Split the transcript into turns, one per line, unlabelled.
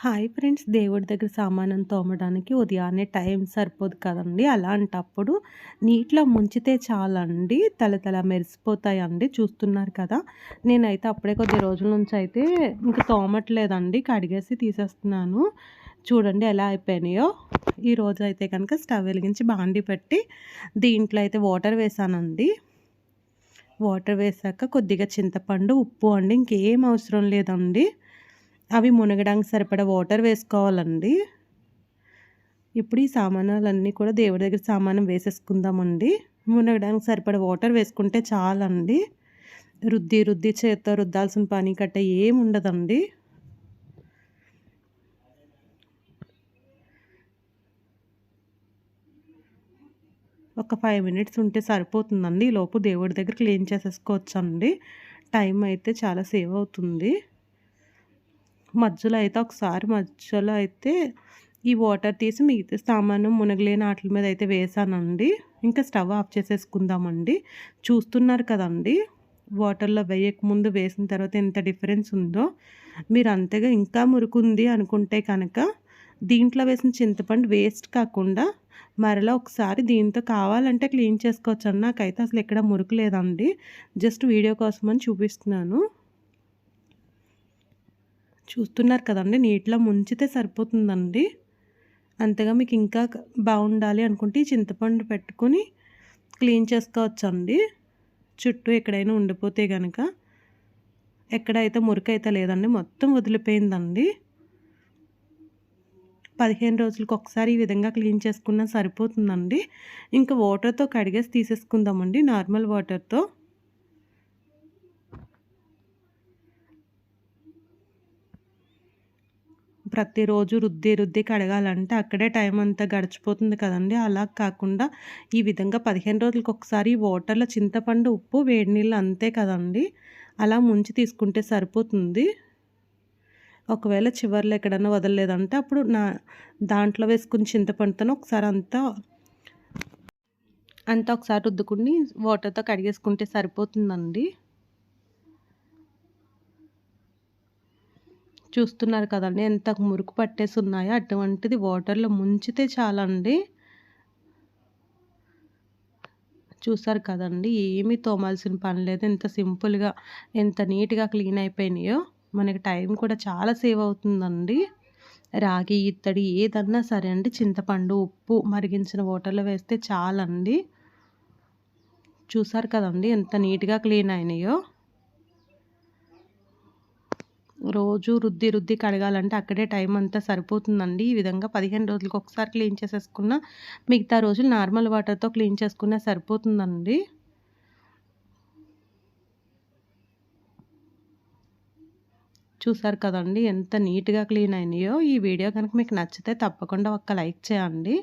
Hi friends దేవుడి దగ్గర సామానం తోమడానికి ఉదయాన్నే టైం సరిపోదు కదండి. అలాంటప్పుడు నీటిలో ముంచితే చాలండి. తల తల మెరిసిపోతాయండి. చూస్తున్నారు కదా. నేనైతే అప్పుడే కొద్ది రోజుల నుంచి అయితే ఇంకా తోమట్లేదండి. కడిగేసి తీసేస్తున్నాను. చూడండి ఎలా అయిపోయినాయో. ఈరోజు అయితే కనుక స్టవ్ వెలిగించి బాండి పెట్టి దీంట్లో అయితే వాటర్ వేసానండి. వాటర్ వేసాక కొద్దిగా చింతపండు ఉప్పు అండి. ఇంకేం అవసరం లేదండి. అవి మునగడానికి సరిపడా వాటర్ వేసుకోవాలండి. ఇప్పుడు ఈ సామానాలన్నీ కూడా దేవుడి దగ్గర సామానం వేసేసుకుందామండి. మునగడానికి సరిపడా వాటర్ వేసుకుంటే చాలండి. రుద్ది రుద్ది చేత్తో రుద్దాల్సిన పని కట్ట ఏముండదండి ఒక ఫైవ్ మినిట్స్ ఉంటే సరిపోతుందండి. లోపు దేవుడి దగ్గర క్లీన్ చేసేసుకోవచ్చండి. టైం అయితే చాలా సేవ్ అవుతుంది. మధ్యలో అయితే ఒకసారి మధ్యలో అయితే ఈ వాటర్ తీసి మిగతా సామాను మునగలేని వాటి మీద అయితే వేసానండి ఇంకా స్టవ్ ఆఫ్ చేసేసుకుందామండి. చూస్తున్నారు కదండి వాటర్లో వేయకముందు వేసిన తర్వాత ఎంత డిఫరెన్స్ ఉందో. మీరు అంతగా ఇంకా మురుకుంది అనుకుంటే కనుక దీంట్లో వేసిన చింతపండు వేస్ట్ కాకుండా మరలా ఒకసారి దీంతో కావాలంటే క్లీన్ చేసుకోవచ్చు నాకైతే అసలు ఎక్కడ మురుకు లేదండి జస్ట్ వీడియో కోసం అని చూపిస్తున్నాను. చూస్తున్నారు కదండి. నీటిలో ముంచితే సరిపోతుందండి. అంతగా మీకు ఇంకా బాగుండాలి అనుకుంటే ఈ చింతపండు పెట్టుకొని క్లీన్ చేసుకోవచ్చండి. చుట్టూ ఎక్కడైనా ఉండిపోతే కనుక ఎక్కడైతే మురికైతే లేదండి మొత్తం వదిలిపోయిందండి. పదిహేను రోజులకు ఒకసారి ఈ విధంగా క్లీన్ చేసుకున్నా సరిపోతుందండి. ఇంకా వాటర్తో కడిగేసి తీసేసుకుందామండి నార్మల్ వాటర్తో. ప్రతిరోజు రుద్ది రుద్ది కడగాలంటే అక్కడే టైం అంతా గడిచిపోతుంది కదండి. అలా కాకుండా ఈ విధంగా పదిహేను రోజులకు ఒకసారి వాటర్లో చింతపండు ఉప్పు వేడి నీళ్ళు అంతే కదండి. అలా ముంచి తీసుకుంటే సరిపోతుంది. ఒకవేళ చివర్లో ఎక్కడన్నా వదలలేదంటే అప్పుడు నా దాంట్లో వేసుకుని చింతపండుతోనే ఒకసారి అంతా అంతా ఒకసారి రుద్దుకుని వాటర్తో కడిగేసుకుంటే సరిపోతుందండి. చూస్తున్నారు కదండి. ఎంత మురుకు పట్టేసి ఉన్నాయో అటువంటిది వాటర్లో ముంచితే చాలండి. చూసారు కదండి ఏమీ తోమాల్సిన పని లేదు. ఎంత సింపుల్గా ఎంత నీట్గా క్లీన్ అయిపోయినాయో. మనకి టైం కూడా చాలా సేవ్ అవుతుందండి. రాగి ఇత్తడి ఏదన్నా సరే అండి చింతపండు ఉప్పు మరిగించిన వాటర్లో వేస్తే చాలండి. చూసారు కదండి ఎంత నీట్గా క్లీన్ అయినాయో. రోజు రుద్ది రుద్ది కడగాలంటే అక్కడే టైం అంతా సరిపోతుందండి. ఈ విధంగా పదిహేను రోజులకు ఒకసారి క్లీన్ చేసేసుకున్న మిగతా రోజులు నార్మల్ వాటర్తో క్లీన్ చేసుకున్న సరిపోతుందండి. చూసారు కదండి ఎంత నీట్గా క్లీన్ అయినాయో. ఈ వీడియో కనుక మీకు నచ్చితే తప్పకుండా ఒక్క లైక్ చేయండి.